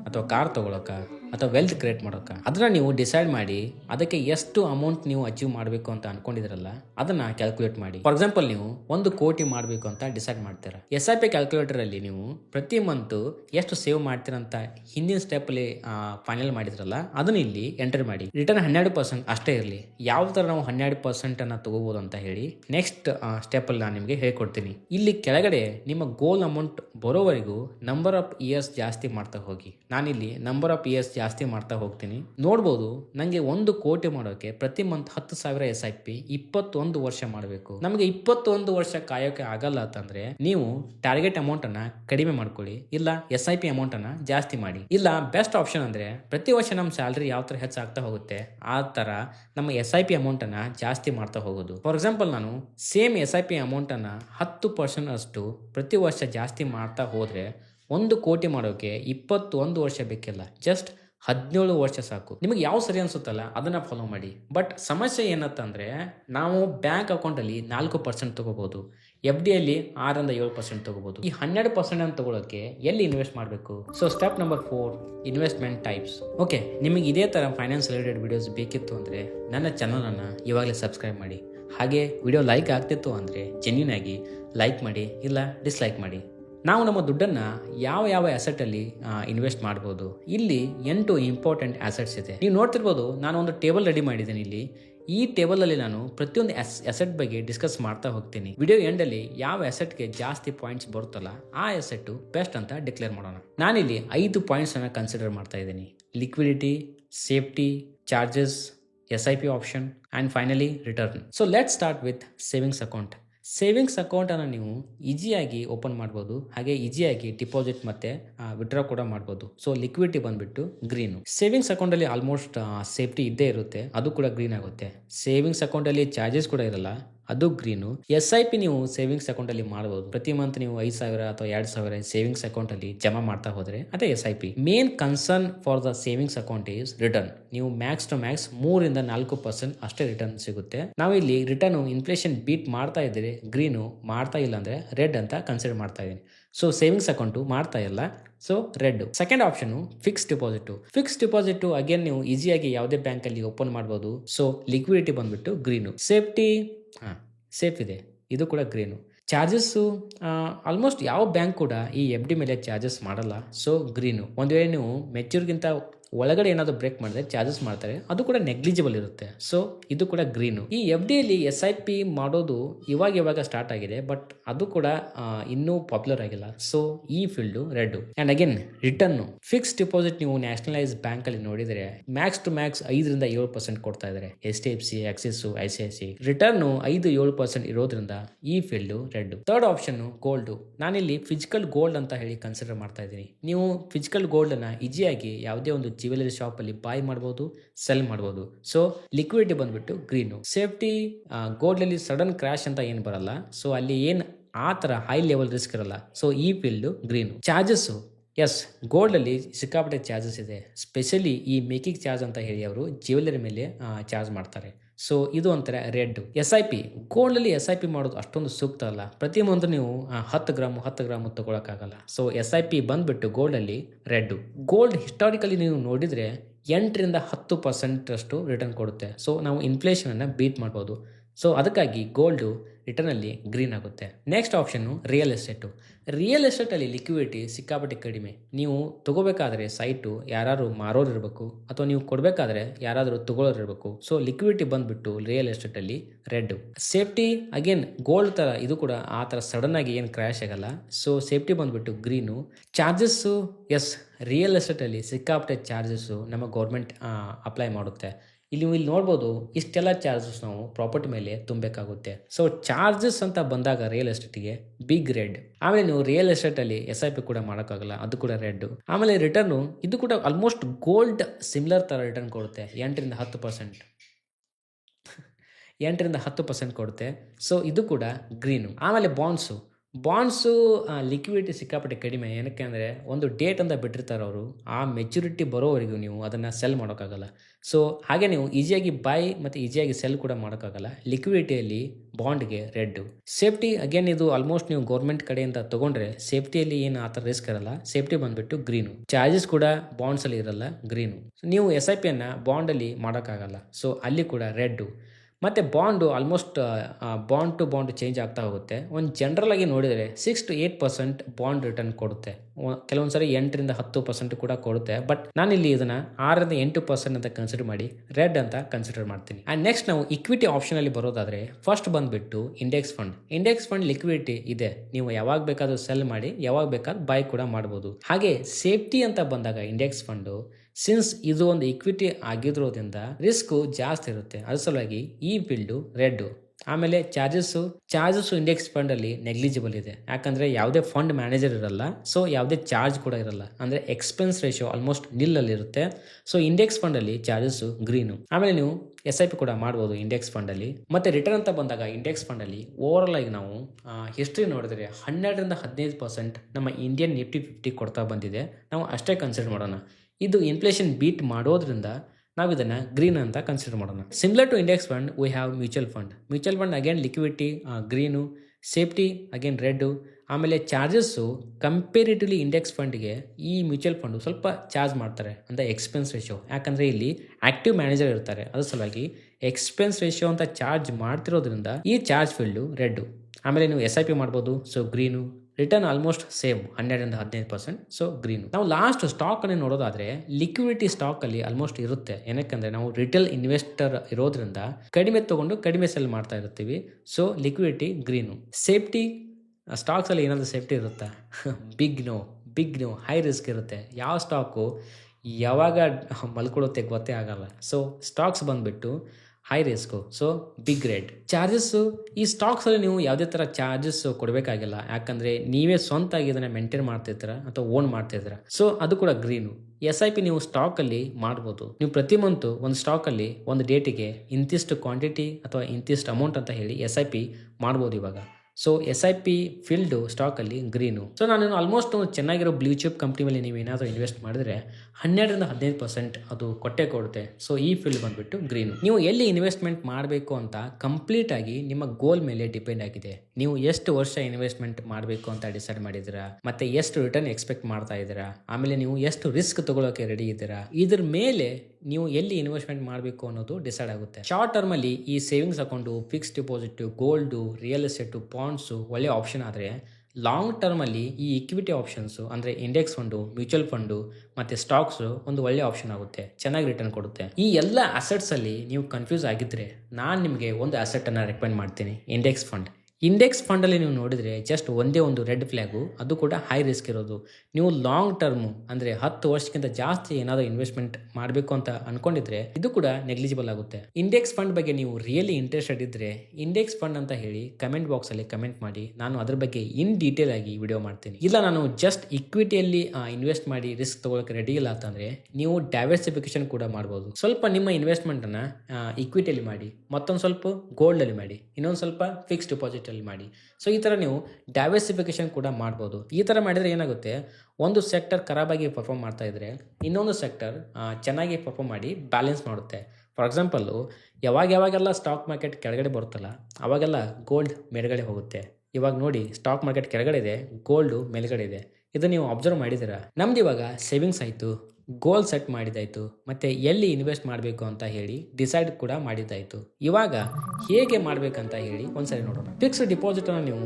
ಅಥವಾ ಕಾರ್ ತಗೊಳಕ ಅಥವಾ ವೆಲ್ತ್ ಕ್ರಿಯೇಟ್ ಮಾಡೋಕೆ. ಅದನ್ನ ನೀವು ಡಿಸೈಡ್ ಮಾಡಿ, ಅದಕ್ಕೆ ಎಷ್ಟು ಅಮೌಂಟ್ ನೀವು ಅಚೀವ್ ಮಾಡಬೇಕು ಅಂತ ಅನ್ಕೊಂಡಿದ್ರಲ್ಲ, ಅದನ್ನ ಕ್ಯಾಲ್ಕುಲೇಟ್ ಮಾಡಿ. ಫಾರ್ ಎಕ್ಸಾಂಪಲ್ ನೀವು ಒಂದು ಕೋಟಿ ಮಾಡಬೇಕು ಅಂತ ಡಿಸೈಡ್ ಮಾಡ್ತೀರಾ. ಎಸ್ ಐ ಪಿ ಕ್ಯಾಲ್ಕುಲೇಟರ್ ಅಲ್ಲಿ ನೀವು ಪ್ರತಿ ಮಂತ್ ಎಷ್ಟು ಸೇವ್ ಮಾಡ್ತೀರಂತ ಹಿಂದಿನ ಸ್ಟೆಪ್ ಅಲ್ಲಿ ಫೈನಲ್ ಮಾಡಿದ್ರಲ್ಲ, ಅದನ್ನ ಇಲ್ಲಿ ಎಂಟರ್ ಮಾಡಿ. ರಿಟರ್ನ್ ಹನ್ನೆರಡು ಪರ್ಸೆಂಟ್ ಅಷ್ಟೇ ಇರಲಿ. ಯಾವ ತರ ನಾವು ಹನ್ನೆರಡು ಪರ್ಸೆಂಟ್ ಅನ್ನ ತಗೋಬಹುದು ಅಂತ ಹೇಳಿ ನೆಕ್ಸ್ಟ್ ಸ್ಟೆಪ್ ಅಲ್ಲಿ ನಾನು ನಿಮಗೆ ಹೇಳ್ಕೊಡ್ತೀನಿ. ಇಲ್ಲಿ ಕೆಳಗಡೆ ನಿಮ್ಮ ಗೋಲ್ ಅಮೌಂಟ್ ಬರೋವರೆಗೂ ನಂಬರ್ ಆಫ್ ಇಯರ್ಸ್ ಜಾಸ್ತಿ ಮಾಡ್ತಾ ಹೋಗಿ. ನಾನಿಲ್ಲಿ ನಂಬರ್ ಆಫ್ ಇಯರ್ಸ್ ಮಾಡ್ತಾ ಹೋಗ್ತೀನಿ. ನೋಡ್ಬೋದು ನನಗೆ ಒಂದು ಕೋಟಿ ಮಾಡೋಕೆ ಪ್ರತಿ ಮಂತ್ ಹತ್ತು ಸಾವಿರ ಎಸ್ ಐ ಪಿ ಇಪ್ಪತ್ತೊಂದು ವರ್ಷ ಮಾಡಬೇಕು. ನಮಗೆ ಇಪ್ಪತ್ತೊಂದು ವರ್ಷ ಕಾಯೋಕೆ ಆಗಲ್ಲ ಅಂತಂದ್ರೆ ನೀವು ಟಾರ್ಗೆಟ್ ಅಮೌಂಟ್ ಅನ್ನ ಕಡಿಮೆ ಮಾಡ್ಕೊಳ್ಳಿ. ಇಲ್ಲ, ಎಸ್ ಐ ಪಿ ಅಮೌಂಟ್ ಅನ್ನ ಜಾಸ್ತಿ ಮಾಡಿ. ಇಲ್ಲ ಬೆಸ್ಟ್ ಆಪ್ಷನ್ ಅಂದ್ರೆ ಪ್ರತಿ ವರ್ಷ ನಮ್ಮ ಸ್ಯಾಲ್ರಿ ಯಾವ ತರ ಹೆಚ್ಚಾಗ್ತಾ ಹೋಗುತ್ತೆ, ಆ ತರ ನಮ್ಮ ಎಸ್ ಐ ಪಿ ಅಮೌಂಟ್ ಅನ್ನ ಜಾಸ್ತಿ ಮಾಡ್ತಾ ಹೋಗೋದು. ಫಾರ್ ಎಕ್ಸಾಂಪಲ್ ನಾನು same S I P amount ಅನ್ನ ಹತ್ತು ಪರ್ಸೆಂಟ್ ಅಷ್ಟು ಪ್ರತಿ ವರ್ಷ ಜಾಸ್ತಿ ಮಾಡ್ತಾ ಹೋದ್ರೆ ಒಂದು ಕೋಟಿ ಮಾಡೋಕೆ ಇಪ್ಪತ್ತೊಂದು ವರ್ಷ ಬೇಕಿಲ್ಲ. ಜಸ್ಟ್ ಹದಿನೇಳು ವರ್ಷ ಸಾಕು. ನಿಮಗೆ ಯಾವ ಸರಿ ಅನ್ಸುತ್ತಲ್ಲ, ಅದನ್ನ ಫಾಲೋ ಮಾಡಿ. ಬಟ್ ಸಮಸ್ಯೆ ಏನಂತಂದ್ರೆ ನಾವು ಬ್ಯಾಂಕ್ ಅಕೌಂಟಲ್ಲಿ ನಾಲ್ಕು ಪರ್ಸೆಂಟ್ ತಗೋಬಹುದು ಎಫ್ ಡಿಯಲ್ಲಿ ಆರರಿಂದ ಏಳು ಪರ್ಸೆಂಟ್ ತಗೋಬಹುದು ಈ ಹನ್ನೆರಡು ಪರ್ಸೆಂಟ್ ಅನ್ನು ತಗೊಳಕ್ಕೆ ಎಲ್ಲಿ ಇನ್ವೆಸ್ಟ್ ಮಾಡಬೇಕು? So step number four investment types okay ನಿಮಗೆ ಇದೇ ಥರ ಫೈನಾನ್ಸ್ ರಿಲೇಟೆಡ್ ವಿಡಿಯೋಸ್ ಬೇಕಿತ್ತು ಅಂದರೆ, ನನ್ನ ಚಾನಲನ್ನು ಇವಾಗಲೇ ಸಬ್ಸ್ಕ್ರೈಬ್ ಮಾಡಿ. ಹಾಗೆ ವಿಡಿಯೋ ಲೈಕ್ ಆಗ್ತಿತ್ತು ಅಂದರೆ ಜೆನ್ಯೂನ್ ಆಗಿ ಲೈಕ್ ಮಾಡಿ, ಇಲ್ಲ ಡಿಸ್ಲೈಕ್ ಮಾಡಿ. ನಾವು ನಮ್ಮ ದುಡ್ಡನ್ನು ಯಾವ ಯಾವ ಅಸೆಟಲ್ಲಿ ಇನ್ವೆಸ್ಟ್ ಮಾಡ್ಬೋದು. ಇಲ್ಲಿ ಎಂಟು ಇಂಪಾರ್ಟೆಂಟ್ ಅಸೆಟ್ಸ್ ಇದೆ. ನೀವು ನೋಡ್ತಿರ್ಬೋದು, ನಾನು ಒಂದು ಟೇಬಲ್ ರೆಡಿ ಮಾಡಿದ್ದೀನಿ ಇಲ್ಲಿ. ಈ ಟೇಬಲಲ್ಲಿ ನಾನು ಪ್ರತಿಯೊಂದು ಎಸ್ ಅಸೆಟ್ ಬಗ್ಗೆ ಡಿಸ್ಕಸ್ ಮಾಡ್ತಾ ಹೋಗ್ತೀನಿ. ವಿಡಿಯೋ ಎಂಡಲ್ಲಿ ಯಾವ ಅಸೆಟ್ಗೆ ಜಾಸ್ತಿ ಪಾಯಿಂಟ್ಸ್ ಬರುತ್ತಲ್ಲ, ಆ ಎಸೆಟ್ಟು ಬೆಸ್ಟ್ ಅಂತ ಡಿಕ್ಲೇರ್ ಮಾಡೋಣ. ನಾನಿಲ್ಲಿ ಐದು ಪಾಯಿಂಟ್ಸನ್ನು ಕನ್ಸಿಡರ್ ಮಾಡ್ತಾ ಇದ್ದೀನಿ. Liquidity safety charges S I P option and finally return so let start with savings account savings ಅಕೌಂಟನ್ನು ನೀವು ಈಸಿಯಾಗಿ ಓಪನ್ ಮಾಡ್ಬೋದು, ಹಾಗೆ ಈಸಿಯಾಗಿ ಡಿಪಾಸಿಟ್ ಮತ್ತೆ ವಿಡ್ರಾ ಕೂಡ ಮಾಡ್ಬೋದು. ಸೊ ಲಿಕ್ವಿಡಿಟಿ ಬಂದ್ಬಿಟ್ಟು ಗ್ರೀನು ಸೇವಿಂಗ್ಸ್ ಅಕೌಂಟಲ್ಲಿ ಆಲ್ಮೋಸ್ಟ್ ಸೇಫ್ಟಿ ಇದ್ದೇ ಇರುತ್ತೆ, ಅದು ಕೂಡ ಗ್ರೀನ್ ಆಗುತ್ತೆ. ಸೇವಿಂಗ್ಸ್ ಅಕೌಂಟಲ್ಲಿ ಚಾರ್ಜಸ್ ಕೂಡ ಇರಲ್ಲ. ಅದು ಗ್ರೀನು. ಎಸ್ ಐ ಪಿ ನೀವು ಸೇವಿಂಗ್ಸ್ ಅಕೌಂಟಲ್ಲಿ ಮಾಡಬಹುದು ಪ್ರತಿ ಮಂತ್ ನೀವು ಐದು ಸಾವಿರ ಅಥವಾ ಎರಡು ಸಾವಿರ ಸೇವಿಂಗ್ಸ್ ಅಕೌಂಟಲ್ಲಿ ಜಮಾ ಮಾಡ್ತಾ ಹೋದ್ರೆ ಅದೇ S I P main concern for the savings account is return ನೀವು ಮ್ಯಾಕ್ಸ್ ಟು ಮ್ಯಾಕ್ಸ್ ಮೂರಿಂದ ನಾಲ್ಕು ಪರ್ಸೆಂಟ್ ಅಷ್ಟೇ ರಿಟರ್ನ್ ಸಿಗುತ್ತೆ. ನಾವು ಇಲ್ಲಿ ರಿಟರ್ನ್ ಇನ್ಫ್ಲೇಷನ್ ಬೀಟ್ ಮಾಡ್ತಾ ಇದ್ರೆ ಗ್ರೀನು ಮಾಡ್ತಾ ಇಲ್ಲ ಅಂದ್ರೆ ರೆಡ್ ಅಂತ ಕನ್ಸಿಡರ್ ಮಾಡ್ತಾ ಇದ್ದೀನಿ. ಸೊ ಸೇವಿಂಗ್ಸ್ ಅಕೌಂಟು ಮಾಡ್ತಾ ಇಲ್ಲ. So red second option fix deposit fix deposit again ನೀವು ಈಸಿಯಾಗಿ ಯಾವುದೇ ಬ್ಯಾಂಕ್ ಅಲ್ಲಿ ಓಪನ್ ಮಾಡಬಹುದು ಸೊ ಲಿಕ್ವಿಡಿಟಿ ಬಂದ್ಬಿಟ್ಟು ಗ್ರೀನು. ಸೇಫ್ಟಿ ಹಾಂ. ಸೇಫ್ ಇದೆ. ಇದು ಕೂಡ ಗ್ರೀನು ಚಾರ್ಜಸ್ಸು ಆಲ್ಮೋಸ್ಟ್ ಯಾವ ಬ್ಯಾಂಕ್ ಕೂಡ ಈ ಎಫ್ ಡಿ ಮೇಲೆ ಚಾರ್ಜಸ್ ಮಾಡಲ್ಲ. ಸೊ ಗ್ರೀನು ಒಂದು ವೇಳೆ ನೀವು ಮೆಚ್ಯೂರ್ಗಿಂತ ಒಳಗಡೆ ಏನಾದರೂ ಬ್ರೇಕ್ ಮಾಡಿದ್ರೆ ಚಾರ್ಜಸ್ ಮಾಡ್ತಾರೆ. ಅದು ಕೂಡ ನೆಗ್ಲಿಜಿಬಲ್ ಇರುತ್ತೆ. ಸೊ ಇದು ಕೂಡ ಗ್ರೀನು ಈ ಎಫ್ ಡಿಯಲ್ಲಿ ಎಸ್ ಐ ಪಿ ಮಾಡೋದು ಇವಾಗ ಇವಾಗ ಸ್ಟಾರ್ಟ್ ಆಗಿದೆ ಬಟ್ ಅದು ಕೂಡ ಇನ್ನೂ ಪಾಪ್ಯುಲರ್ ಆಗಿಲ್ಲ. ಸೊ ಈ field red and again return fix deposit ನೀವು ನ್ಯಾಷನಲೈಸ್ ಬ್ಯಾಂಕ್ ಅಲ್ಲಿ ನೋಡಿದ್ರೆ ಮ್ಯಾಕ್ಸ್ ಟು ಮ್ಯಾಕ್ಸ್ ಐದರಿಂದ ಏಳು ಪರ್ಸೆಂಟ್ ಕೊಡ್ತಾ ಇದ್ದಾರೆ S D F C axis I C I C return ಐದು, ಏಳು ಪರ್ಸೆಂಟ್ ಇರೋದ್ರಿಂದ ಈ field red third option gold ನಾನಿಲ್ಲಿ ಫಿಸಿಕಲ್ ಗೋಲ್ಡ್ ಅಂತ ಹೇಳಿ ಕನ್ಸಿಡರ್ ಮಾಡ್ತಾ ಇದ್ದೀನಿ. ನೀವು ಫಿಸಿಕಲ್ ಗೋಲ್ಡ್ ಅನ್ನ ಈಜಿಯಾಗಿ ಯಾವುದೇ ಒಂದು ಜ್ಯುವೆಲರಿ ಶಾಪ್ ಅಲ್ಲಿ ಬಾಯ್ ಮಾಡಬಹುದು ಸೆಲ್ ಮಾಡಬಹುದು ಸೊ ಲಿಕ್ವಿಡಿಟಿ ಬಂದ್ಬಿಟ್ಟು ಗ್ರೀನು ಸೇಫ್ಟಿ ಗೋಲ್ಡ್ ಅಲ್ಲಿ ಸಡನ್ ಕ್ರಾಶ್ ಅಂತ ಏನು ಬರಲ್ಲ. ಸೊ ಅಲ್ಲಿ ಏನು ಆ ಥರ ಹೈ ಲೆವೆಲ್ ರಿಸ್ಕ್ ಇರಲ್ಲ. ಸೊ ಈ ಫೀಲ್ಡ್ ಗ್ರೀನು ಚಾರ್ಜಸ್ಸು ಎಸ್ ಗೋಲ್ಡಲ್ಲಿ ಸಿಕ್ಕಾಪಟ್ಟೆ ಚಾರ್ಜಸ್ ಇದೆ. ಸ್ಪೆಷಲಿ ಈ ಮೇಕಿಂಗ್ ಚಾರ್ಜ್ ಅಂತ ಹೇಳಿ ಅವರು ಜ್ಯುವೆಲರಿ ಮೇಲೆ ಚಾರ್ಜ್ ಮಾಡ್ತಾರೆ. ಸೊ ಇದು ಒಂಥರ ರೆಡ್. ಎಸ್ ಐ ಪಿ ಗೋಲ್ಡಲ್ಲಿ ಎಸ್ ಐ ಪಿ ಮಾಡೋದು ಅಷ್ಟೊಂದು ಸೂಕ್ತ ಅಲ್ಲ. ಪ್ರತಿ ಒಂದು ನೀವು ಹತ್ತು ಗ್ರಾಮ್ ಹತ್ತು ಗ್ರಾಮ್ ತಗೊಳಕ್ಕಾಗಲ್ಲ. ಸೊ ಎಸ್ ಐ ಪಿ ಬಂದ್ಬಿಟ್ಟು ಗೋಲ್ಡಲ್ಲಿ ರೆಡ್. ಗೋಲ್ಡ್ ಹಿಸ್ಟಾರಿಕಲಿ ನೀವು ನೋಡಿದರೆ ಎಂಟರಿಂದ ಹತ್ತು ಪರ್ಸೆಂಟ್ ಅಷ್ಟು ರಿಟರ್ನ್ ಕೊಡುತ್ತೆ. ಸೊ ನಾವು ಇನ್ಫ್ಲೇಷನನ್ನು ಬೀಟ್ ಮಾಡ್ಬೋದು. ಸೊ ಅದಕ್ಕಾಗಿ ಗೋಲ್ಡು ರಿಟರ್ನಲ್ಲಿ ಗ್ರೀನ್ ಆಗುತ್ತೆ. Next option real estate real ಎಸ್ಟೇಟಲ್ಲಿ liquidity ಸಿಕ್ಕಾಪಟ್ಟೆ ಕಡಿಮೆ. ನೀವು ತಗೋಬೇಕಾದ್ರೆ ಸೈಟು ಯಾರು ಮಾರೋರು ಇರಬೇಕು, ಅಥವಾ ನೀವು ಕೊಡಬೇಕಾದ್ರೆ ಯಾರಾದರೂ ತಗೊಳ್ಳೋರು ಇರಬೇಕು. ಸೊ ಲಿಕ್ವಿಡಿಟಿ ಬಂದ್ಬಿಟ್ಟು ರಿಯಲ್ ಎಸ್ಟೇಟಲ್ಲಿ ರೆಡ್ ಸೇಫ್ಟಿ ಅಗೇನ್ ಗೋಲ್ಡ್ ಥರ ಇದು ಕೂಡ ಆ ಥರ ಸಡನ್ ಆಗಿ ಏನು ಕ್ರ್ಯಾಶ್ ಆಗಲ್ಲ. ಸೊ ಸೇಫ್ಟಿ ಬಂದ್ಬಿಟ್ಟು ಗ್ರೀನು ಚಾರ್ಜಸ್ಸು ಎಸ್ ರಿಯಲ್ ಎಸ್ಟೇಟಲ್ಲಿ ಸಿಕ್ಕಾಪಟ್ಟೆ ಚಾರ್ಜಸ್ಸು ನಮ್ಮ ಗೌರ್ಮೆಂಟ್ ಅಪ್ಲೈ ಮಾಡುತ್ತೆ. ಇಲ್ಲಿ ನೀವು ಇಲ್ಲಿ ನೋಡ್ಬೋದು ಇಷ್ಟೆಲ್ಲ ಚಾರ್ಜಸ್ ನಾವು ಪ್ರಾಪರ್ಟಿ ಮೇಲೆ ತುಂಬಬೇಕಾಗುತ್ತೆ. ಸೊ ಚಾರ್ಜಸ್ ಅಂತ ಬಂದಾಗ ರಿಯಲ್ ಎಸ್ಟೇಟ್ಗೆ ಬಿಗ್ ರೆಡ್ ಆಮೇಲೆ ನೀವು ರಿಯಲ್ ಎಸ್ಟೇಟಲ್ಲಿ ಎಸ್ ಐ ಪಿ ಕೂಡ ಮಾಡೋಕ್ಕಾಗಲ್ಲ, ಅದು ಕೂಡ ರೆಡ್ ಆಮೇಲೆ ರಿಟರ್ನು ಇದು ಕೂಡ ಆಲ್ಮೋಸ್ಟ್ ಗೋಲ್ಡ್ ಸಿಮಿಲರ್ ಥರ ರಿಟರ್ನ್ ಕೊಡುತ್ತೆ. ಎಂಟರಿಂದ ಹತ್ತು ಪರ್ಸೆಂಟ್ ಎಂಟರಿಂದ ಹತ್ತು ಪರ್ಸೆಂಟ್ ಕೊಡುತ್ತೆ. ಸೊ ಇದು ಕೂಡ ಗ್ರೀನು ಆಮೇಲೆ ಬಾಂಡ್ಸು ಬಾಂಡ್ಸು ಲಿಕ್ವಿಡಿಟಿ ಸಿಕ್ಕಾಪಟ್ಟೆ ಕಡಿಮೆ. ಏನಕ್ಕೆ ಅಂದರೆ, ಒಂದು ಡೇಟ್ ಅಂತ ಬಿಟ್ಟಿರ್ತಾರೆ ಅವರು. ಆ ಮೆಚುರಿಟಿ ಬರೋವರೆಗೂ ನೀವು ಅದನ್ನು ಸೆಲ್ ಮಾಡೋಕ್ಕಾಗಲ್ಲ. ಸೊ ಹಾಗೆ ನೀವು ಈಸಿಯಾಗಿ ಬೈ ಮತ್ತು ಈಸಿಯಾಗಿ ಸೆಲ್ ಕೂಡ ಮಾಡೋಕ್ಕಾಗಲ್ಲ. ಲಿಕ್ವಿಡಿಟಿಯಲ್ಲಿ ಬಾಂಡ್ಗೆ ರೆಡ್ ಸೇಫ್ಟಿ ಅಗೇನ್ ಇದು ಆಲ್ಮೋಸ್ಟ್ ನೀವು ಗೌರ್ಮೆಂಟ್ ಕಡೆಯಿಂದ ತಗೊಂಡ್ರೆ ಸೇಫ್ಟಿಯಲ್ಲಿ ಏನು ಆ ಥರ ರಿಸ್ಕ್ ಇರಲ್ಲ. ಸೇಫ್ಟಿ ಬಂದುಬಿಟ್ಟು ಗ್ರೀನು ಚಾರ್ಜಸ್ ಕೂಡ ಬಾಂಡ್ಸಲ್ಲಿ ಇರಲ್ಲ ಗ್ರೀನು ನೀವು ಎಸ್ ಐ ಪಿಯನ್ನು ಬಾಂಡಲ್ಲಿ ಮಾಡೋಕ್ಕಾಗಲ್ಲ. ಸೊ ಅಲ್ಲಿ ಕೂಡ ರೆಡ್ಡು ಮತ್ತು bond almost bond to bond change ಆಗ್ತಾ ಹೋಗುತ್ತೆ. ಒಂದು ಜನ್ರಲಾಗಿ ನೋಡಿದರೆ six to eight percent bond return ಕೊಡುತ್ತೆ. ಕೆಲವೊಂದು ಸರಿ ಎಂಟರಿಂದ ಹತ್ತು ಪರ್ಸೆಂಟ್ ಕೂಡ ಕೊಡುತ್ತೆ. ಬಟ್ ನಾನಿಲ್ಲಿ ಇದನ್ನು ಆರರಿಂದ ಎಂಟು ಪರ್ಸೆಂಟ್ ಅಂತ ಕನ್ಸಿಡರ್ ಮಾಡಿ ರೆಡ್ ಅಂತ ಕನ್ಸಿಡರ್ ಮಾಡ್ತೀನಿ. ಆ್ಯಂಡ್ ನೆಕ್ಸ್ಟ್ ನಾವು ಇಕ್ವಿಟಿ ಆಪ್ಷನಲ್ಲಿ ಬರೋದಾದರೆ ಫಸ್ಟ್ ಬಂದುಬಿಟ್ಟು index fund index fund liquidity ಇದೆ. ನೀವು ಯಾವಾಗ ಬೇಕಾದರೂ ಸೆಲ್ ಮಾಡಿ, ಯಾವಾಗ ಬೇಕಾದ್ರೂ ಬೈ ಕೂಡ ಮಾಡ್ಬೋದು. ಹಾಗೆ ಸೇಫ್ಟಿ ಅಂತ ಬಂದಾಗ ಇಂಡೆಕ್ಸ್ ಫಂಡು ಸಿನ್ಸ್ ಇದು ಒಂದು ಇಕ್ವಿಟಿ ಆಗಿರೋದ್ರಿಂದ ರಿಸ್ಕ್ ಜಾಸ್ತಿ ಇರುತ್ತೆ. ಅದ್ರ ಸಲುವಾಗಿ ಈ ಬಿಲ್ಡು ರೆಡ್ ಆಮೇಲೆ ಚಾರ್ಜಸ್ ಚಾರ್ಜಸ್ ಇಂಡೆಕ್ಸ್ ಫಂಡ್ ಅಲ್ಲಿ ನೆಗ್ಲಿಜಿಬಲ್ ಇದೆ. ಯಾಕಂದ್ರೆ ಯಾವುದೇ ಫಂಡ್ ಮ್ಯಾನೇಜರ್ ಇರಲ್ಲ ಸೊ ಯಾವುದೇ ಚಾರ್ಜ್ ಕೂಡ ಇರಲ್ಲ. ಅಂದ್ರೆ ಎಕ್ಸ್ಪೆನ್ಸ್ ರೇಷಿಯೋ ಆಲ್ಮೋಸ್ಟ್ ನಿಲ್ ಅಲ್ಲಿ ಇರುತ್ತೆ. ಸೊ ಇಂಡೆಕ್ಸ್ ಫಂಡ್ ಅಲ್ಲಿ ಚಾರ್ಜಸ್ ಗ್ರೀನು ಆಮೇಲೆ ನೀವು ಎಸ್ ಐ ಪಿ ಕೂಡ ಮಾಡ್ಬೋದು ಇಂಡೆಕ್ಸ್ ಫಂಡ್ ಅಲ್ಲಿ. ಮತ್ತೆ ರಿಟರ್ನ್ ಅಂತ ಬಂದಾಗ ಇಂಡೆಕ್ಸ್ ಫಂಡ್ ಅಲ್ಲಿ ಓವರ್ ಆಗಿ ನಾವು ಹಿಸ್ಟ್ರಿ ನೋಡಿದ್ರೆ ಹನ್ನೆರಡರಿಂದ ಹದಿನೈದು ಪರ್ಸೆಂಟ್ ನಮ್ಮ ಇಂಡಿಯನ್ ನಿಫ್ಟಿ ಫಿಫ್ಟಿ ಕೊಡ್ತಾ ಬಂದಿದೆ. ನಾವು ಅಷ್ಟೇ ಕನ್ಸಿಡರ್ ಮಾಡೋಣ. ಇದು ಇನ್ಫ್ಲೇಷನ್ ಬೀಟ್ ಮಾಡೋದ್ರಿಂದ ನಾವು ಇದನ್ನು ಗ್ರೀನ್ ಅಂತ ಕನ್ಸಿಡರ್ ಮಾಡೋಣ. Similar to index fund we have mutual fund mutual fund again liquidity green safety again red ಆಮೇಲೆ ಚಾರ್ಜಸ್ಸು ಕಂಪೇರಿಟಿವ್ಲಿ ಇಂಡೆಕ್ಸ್ ಫಂಡ್ಗೆ ಈ ಮ್ಯೂಚುವಲ್ ಫಂಡು ಸ್ವಲ್ಪ ಚಾರ್ಜ್ ಮಾಡ್ತಾರೆ ಅಂದರೆ ಎಕ್ಸ್ಪೆನ್ಸ್ ರೇಷಿಯೋ ಯಾಕಂದರೆ ಇಲ್ಲಿ ಆ್ಯಕ್ಟಿವ್ ಮ್ಯಾನೇಜರ್ ಇರ್ತಾರೆ. ಅದ್ರ ಸಲುವಾಗಿ ಎಕ್ಸ್ಪೆನ್ಸ್ ರೇಷಿಯೋ ಅಂತ ಚಾರ್ಜ್ ಮಾಡ್ತಿರೋದ್ರಿಂದ ಈ ಚಾರ್ಜ್ ಫೀಲ್ಡು ರೆಡ್ಡು ಆಮೇಲೆ ನೀವು ಎಸ್ ಐ ಪಿ ಮಾಡ್ಬೋದು so green return almost same ಹನ್ನೆರಡರಿಂದ ಹದಿನೈದು ಪರ್ಸೆಂಟ್. ಸೊ ಗ್ರೀನು ನಾವು ಲಾಸ್ಟ್ ಸ್ಟಾಕನ್ನು ನೋಡೋದಾದ್ರೆ ಲಿಕ್ವಿಡಿಟಿ ಸ್ಟಾಕಲ್ಲಿ ಆಲ್ಮೋಸ್ಟ್ ಇರುತ್ತೆ. ಏನಕ್ಕೆಂದರೆ, ನಾವು ರಿಟೇಲ್ ಇನ್ವೆಸ್ಟರ್ ಇರೋದ್ರಿಂದ ಕಡಿಮೆ ತೊಗೊಂಡು ಕಡಿಮೆ ಸೆಲ್ ಮಾಡ್ತಾ ಇರ್ತೀವಿ. ಸೊ ಲಿಕ್ವಿಡಿಟಿ ಗ್ರೀನು ಸೇಫ್ಟಿ ಸ್ಟಾಕ್ಸಲ್ಲಿ ಏನಾದರೂ ಸೇಫ್ಟಿ ಇರುತ್ತೆ? Big no big no high risk ಇರುತ್ತೆ. ಯಾವ ಸ್ಟಾಕು ಯಾವಾಗ ಮಲ್ಕೊಳ್ಳುತ್ತೆ ಗೊತ್ತೇ ಆಗಲ್ಲ. ಸೊ ಸ್ಟಾಕ್ಸ್ ಬಂದುಬಿಟ್ಟು high risk so big rate charges ಈ ಸ್ಟಾಕ್ಸಲ್ಲಿ ನೀವು ಯಾವುದೇ ಥರ ಚಾರ್ಜಸ್ ಕೊಡಬೇಕಾಗಿಲ್ಲ. ಯಾಕಂದರೆ ನೀವೇ ಸ್ವಂತಾಗಿ ಇದನ್ನು ಮೇಂಟೈನ್ ಮಾಡ್ತಿರ್ತೀರ ಅಥವಾ ಓನ್ ಮಾಡ್ತಿರ್ತೀರ. ಸೊ ಅದು ಕೂಡ ಗ್ರೀನು ಎಸ್ ಐ ಪಿ ನೀವು ಸ್ಟಾಕಲ್ಲಿ ಮಾಡ್ಬೋದು. ನೀವು ಪ್ರತಿ ಮಂತು ಒಂದು ಸ್ಟಾಕಲ್ಲಿ ಒಂದು ಡೇಟಿಗೆ ಇಂತಿಷ್ಟು ಕ್ವಾಂಟಿಟಿ ಅಥವಾ ಇಂತಿಷ್ಟು ಅಮೌಂಟ್ ಅಂತ ಹೇಳಿ ಎಸ್ ಐ ಪಿ ಮಾಡ್ಬೋದು ಇವಾಗ. So S I P field ಸ್ಟಾಕಲ್ಲಿ green so ನಾನು ಆಲ್ಮೋಸ್ಟ್ ಒಂದು ಚೆನ್ನಾಗಿರೋ ಬ್ಲೂ ಚಿಪ್ ಕಂಪ್ನಿ ಮೇಲೆ ನೀವು ಏನಾದರೂ ಇನ್ವೆಸ್ಟ್ ಮಾಡಿದ್ರೆ ಹನ್ನೆರಡರಿಂದ ಹದಿನೈದು ಪರ್ಸೆಂಟ್ ಅದು ಕೊಟ್ಟೆ ಕೊಡುತ್ತೆ. ಸೊ ಈ ಫೀಲ್ಡ್ ಬಂದುಬಿಟ್ಟು ಗ್ರೀನು ನೀವು ಎಲ್ಲಿ ಇನ್ವೆಸ್ಟ್ಮೆಂಟ್ ಮಾಡಬೇಕು ಅಂತ ಕಂಪ್ಲೀಟ್ ಆಗಿ ನಿಮ್ಮ ಗೋಲ್ ಮೇಲೆ ಡಿಪೆಂಡ್ ಆಗಿದೆ. ನೀವು ಎಷ್ಟು ವರ್ಷ ಇನ್ವೆಸ್ಟ್ಮೆಂಟ್ ಮಾಡಬೇಕು ಅಂತ ಡಿಸೈಡ್ ಮಾಡಿದ್ದೀರಾ? ಮತ್ತೆ ಎಷ್ಟು ರಿಟರ್ನ್ ಎಕ್ಸ್ಪೆಕ್ಟ್ ಮಾಡ್ತಾ ಇದ್ದೀರಾ? ಆಮೇಲೆ ನೀವು ಎಷ್ಟು ರಿಸ್ಕ್ ತಗೊಳ್ಳೋಕೆ ರೆಡಿ ಇದ್ದೀರಾ? ಇದ್ರ ಮೇಲೆ ನೀವು ಎಲ್ಲಿ ಇನ್ವೆಸ್ಟ್ಮೆಂಟ್ ಮಾಡಬೇಕು ಅನ್ನೋದು ಡಿಸೈಡ್ ಆಗುತ್ತೆ. ಶಾರ್ಟ್ ಟರ್ಮಲ್ಲಿ ಈ savings account fix deposit gold real estate bonds ಒಳ್ಳೆ ಆಪ್ಷನ್ ಆದರೆ ಲಾಂಗ್ ಟರ್ಮಲ್ಲಿ ಈ ಇಕ್ವಿಟಿ ಆಪ್ಷನ್ಸು ಅಂದರೆ ಇಂಡೆಕ್ಸ್ ಫಂಡು ಮ್ಯೂಚುವಲ್ ಫಂಡು ಮತ್ತು ಸ್ಟಾಕ್ಸು ಒಂದು ಒಳ್ಳೆ ಆಪ್ಷನ್ ಆಗುತ್ತೆ, ಚೆನ್ನಾಗಿ ರಿಟರ್ನ್ ಕೊಡುತ್ತೆ. ಈ ಎಲ್ಲ ಅಸೆಟ್ಸಲ್ಲಿ ನೀವು ಕನ್ಫ್ಯೂಸ್ ಆಗಿದ್ದರೆ ನಾನು ನಿಮಗೆ ಒಂದು ಅಸೆಟನ್ನು ರೆಕಮೆಂಡ್ ಮಾಡ್ತೀನಿ ಇಂಡೆಕ್ಸ್ ಫಂಡ್ ಇಂಡೆಕ್ಸ್ ಫಂಡಲ್ಲಿ ನೀವು ನೋಡಿದರೆ ಜಸ್ಟ್ ಒಂದೇ ಒಂದು ರೆಡ್ ಫ್ಲ್ಯಾಗು ಅದು ಕೂಡ ಹೈ ರಿಸ್ಕ್ ಇರೋದು. ನೀವು ಲಾಂಗ್ ಟರ್ಮು ಅಂದರೆ ಹತ್ತು ವರ್ಷಕ್ಕಿಂತ ಜಾಸ್ತಿ ಏನಾದರೂ ಇನ್ವೆಸ್ಟ್ಮೆಂಟ್ ಮಾಡಬೇಕು ಅಂತ ಅನ್ಕೊಂಡಿದ್ರೆ ಇದು ಕೂಡ ನೆಗ್ಲಿಜಿಬಲ್ ಆಗುತ್ತೆ. ಇಂಡೆಕ್ಸ್ ಫಂಡ್ ಬಗ್ಗೆ ನೀವು ರಿಯಲಿ ಇಂಟ್ರೆಸ್ಟೆಡ್ ಇದ್ದರೆ ಇಂಡೆಕ್ಸ್ ಫಂಡ್ ಅಂತ ಹೇಳಿ ಕಮೆಂಟ್ ಬಾಕ್ಸಲ್ಲಿ ಕಮೆಂಟ್ ಮಾಡಿ, ನಾನು ಅದ್ರ ಬಗ್ಗೆ ಇನ್ ಡೀಟೇಲ್ ಆಗಿ ವಿಡಿಯೋ ಮಾಡ್ತೀನಿ. ಇಲ್ಲ, ನಾನು ಜಸ್ಟ್ ಇಕ್ವಿಟಿಯಲ್ಲಿ ಇನ್ವೆಸ್ಟ್ ಮಾಡಿ ರಿಸ್ಕ್ ತಗೊಳಕ್ಕೆ ರೆಡಿ ಇಲ್ಲ ಅಂತಂದರೆ ನೀವು ಡೈವರ್ಸಿಫಿಕೇಶನ್ ಕೂಡ ಮಾಡ್ಬೋದು. ಸ್ವಲ್ಪ ನಿಮ್ಮ ಇನ್ವೆಸ್ಟ್ಮೆಂಟನ್ನು ಇಕ್ವಿಟಿಯಲ್ಲಿ ಮಾಡಿ, ಮತ್ತೊಂದು ಸ್ವಲ್ಪ ಗೋಲ್ಡಲ್ಲಿ ಮಾಡಿ, ಇನ್ನೊಂದು ಸ್ವಲ್ಪ ಫಿಕ್ಸ್ ಡಿಪಾಸಿಟ್ ಮಾಡಿ. ಸೊ ಈ ಥರ ನೀವು ಡೈವರ್ಸಿಫಿಕೇಶನ್ ಕೂಡ ಮಾಡ್ಬೋದು. ಈ ಥರ ಮಾಡಿದರೆ ಏನಾಗುತ್ತೆ? ಒಂದು ಸೆಕ್ಟರ್ ಖರಾಬಾಗಿ ಪರ್ಫಾರ್ಮ್ ಮಾಡ್ತಾ ಇದ್ರೆ ಇನ್ನೊಂದು ಸೆಕ್ಟರ್ ಚೆನ್ನಾಗಿ ಪರ್ಫಾರ್ಮ್ ಮಾಡಿ ಬ್ಯಾಲೆನ್ಸ್ ಮಾಡುತ್ತೆ. ಫಾರ್ ಎಕ್ಸಾಂಪಲ್ಲು ಯಾವಾಗ ಯಾವಾಗೆಲ್ಲ ಸ್ಟಾಕ್ ಮಾರ್ಕೆಟ್ ಕೆಳಗಡೆ ಬರುತ್ತಲ್ಲ, ಅವಾಗೆಲ್ಲ ಗೋಲ್ಡ್ ಮೇಲುಗಡೆ ಹೋಗುತ್ತೆ. ಇವಾಗ ನೋಡಿ ಸ್ಟಾಕ್ ಮಾರ್ಕೆಟ್ ಕೆಳಗಡೆ ಇದೆ ಗೋಲ್ಡು ಮೇಲುಗಡೆ ಇದೆ. ಇದು ನೀವು ಅಬ್ಸರ್ವ್ ಮಾಡಿದ್ದೀರಾ? ನಮ್ದು ಇವಾಗ ಸೇವಿಂಗ್ಸ್ ಆಯಿತು. ಗೋಲ್ ಸೆಟ್ ಮಾಡಿದಾಯಿತು ಮತ್ತು ಎಲ್ಲಿ ಇನ್ವೆಸ್ಟ್ ಮಾಡಬೇಕು ಅಂತ ಹೇಳಿ ಡಿಸೈಡ್ ಕೂಡ ಮಾಡಿದ್ದಾಯಿತು. ಇವಾಗ ಹೇಗೆ ಮಾಡಬೇಕಂತ ಹೇಳಿ ಒಂದ್ಸರಿ ನೋಡೋಣ. ಫಿಕ್ಸ್ಡ್ ಡಿಪಾಸಿಟನ್ನು ನೀವು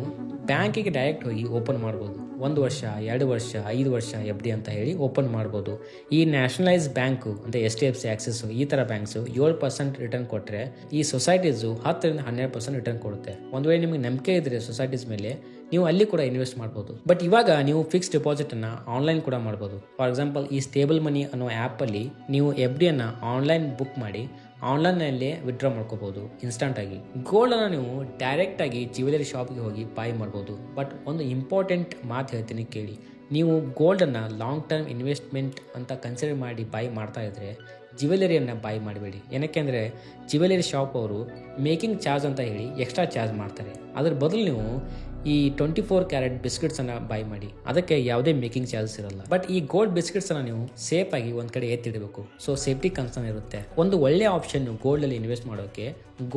ಬ್ಯಾಂಕಿಗೆ ಡೈರೆಕ್ಟ್ ಹೋಗಿ ಓಪನ್ ಮಾಡ್ಬೋದು. ಒಂದು ವರ್ಷ, ಎರಡು ವರ್ಷ, ಐದು ವರ್ಷ ಎಫ್ ಡಿ ಅಂತ ಹೇಳಿ ಓಪನ್ ಮಾಡ್ಬೋದು. ಈ ನ್ಯಾಷನಲೈಸ್ ಬ್ಯಾಂಕು ಅಂದರೆ S T F C axis ಈ ಥರ ಬ್ಯಾಂಕ್ಸು ಏಳು ಪರ್ಸೆಂಟ್ ರಿಟರ್ನ್ ಕೊಟ್ಟರೆ ಈ ಸೊಸೈಟೀಸು ಹತ್ತರಿಂದ ಹನ್ನೆರಡು ಪರ್ಸೆಂಟ್ ರಿಟರ್ನ್ ಕೊಡುತ್ತೆ. ಒಂದು ವೇಳೆ ನಿಮಗೆ ನಂಬಿಕೆ ಇದ್ದರೆ ಸೊಸೈಟೀಸ್ ಮೇಲೆ ನೀವು ಅಲ್ಲಿ ಕೂಡ ಇನ್ವೆಸ್ಟ್ ಮಾಡ್ಬೋದು. ಬಟ್ ಇವಾಗ ನೀವು ಫಿಕ್ಸ್ ಡೆಪಾಸಿಟ್ ಅನ್ನ ಆನ್ಲೈನ್ ಕೂಡ ಮಾಡ್ಬೋದು. ಫಾರ್ ಎಕ್ಸಾಂಪಲ್ ಈ ಸ್ಟೇಬಲ್ ಮನಿ ಅನ್ನೋ ಆ್ಯಪಲ್ಲಿ ನೀವು ಎಫ್ ಅನ್ನ ಆನ್ಲೈನ್ ಬುಕ್ ಮಾಡಿ ಆನ್ಲೈನಲ್ಲೇ ವಿಡ್ರಾ ಆಗಿ. ಗೋಲ್ಡ್ ಗೋಲ್ಡನ್ನು ನೀವು ಡೈರೆಕ್ಟ್ ಆಗಿ ಜ್ಯುವೆಲರಿ ಶಾಪ್ಗೆ ಹೋಗಿ ಬಾಯ್ ಮಾಡ್ಬೋದು. ಬಟ್ ಒಂದು ಇಂಪಾರ್ಟೆಂಟ್ ಮಾತು ಹೇಳ್ತೀನಿ ಕೇಳಿ. ನೀವು ಗೋಲ್ಡನ್ನು ಲಾಂಗ್ ಟರ್ಮ್ ಇನ್ವೆಸ್ಟ್ಮೆಂಟ್ ಅಂತ ಕನ್ಸಿಡರ್ ಮಾಡಿ ಬಾಯ್ ಮಾಡ್ತಾ ಇದ್ರೆ ಜ್ಯುವೆಲರಿಯನ್ನು ಬಾಯ್ ಮಾಡಬೇಡಿ. ಏನಕ್ಕೆ ಅಂದರೆ ಜ್ಯುವೆಲರಿ ಶಾಪ್ ಅವರು ಮೇಕಿಂಗ್ ಚಾರ್ಜ್ ಅಂತ ಹೇಳಿ ಎಕ್ಸ್ಟ್ರಾ ಚಾರ್ಜ್ ಮಾಡ್ತಾರೆ. ಅದ್ರ ಬದಲು ನೀವು ಈ ಟ್ವೆಂಟಿ ಫೋರ್ ಕ್ಯಾರೆಟ್ ಬಿಸ್ಕೆಟ್ಸನ್ನು ಬೈ ಮಾಡಿ. ಅದಕ್ಕೆ ಯಾವುದೇ ಮೇಕಿಂಗ್ ಚಾರ್ಜಸ್ ಇರಲ್ಲ. ಬಟ್ ಈ ಗೋಲ್ಡ್ ಬಿಸ್ಕೆಟ್ಸನ್ನು ನೀವು ಸೇಫ್ ಆಗಿ ಒಂದು ಕಡೆ ಎತ್ತಿಡಬೇಕು ಸೊ ಸೇಫ್ಟಿ ಕನ್ಸರ್ನ್ ಇರುತ್ತೆ. ಒಂದು ಒಳ್ಳೆ ಆಪ್ಷನ್ ಗೋಲ್ಡಲ್ಲಿ ಇನ್ವೆಸ್ಟ್ ಮಾಡೋಕ್ಕೆ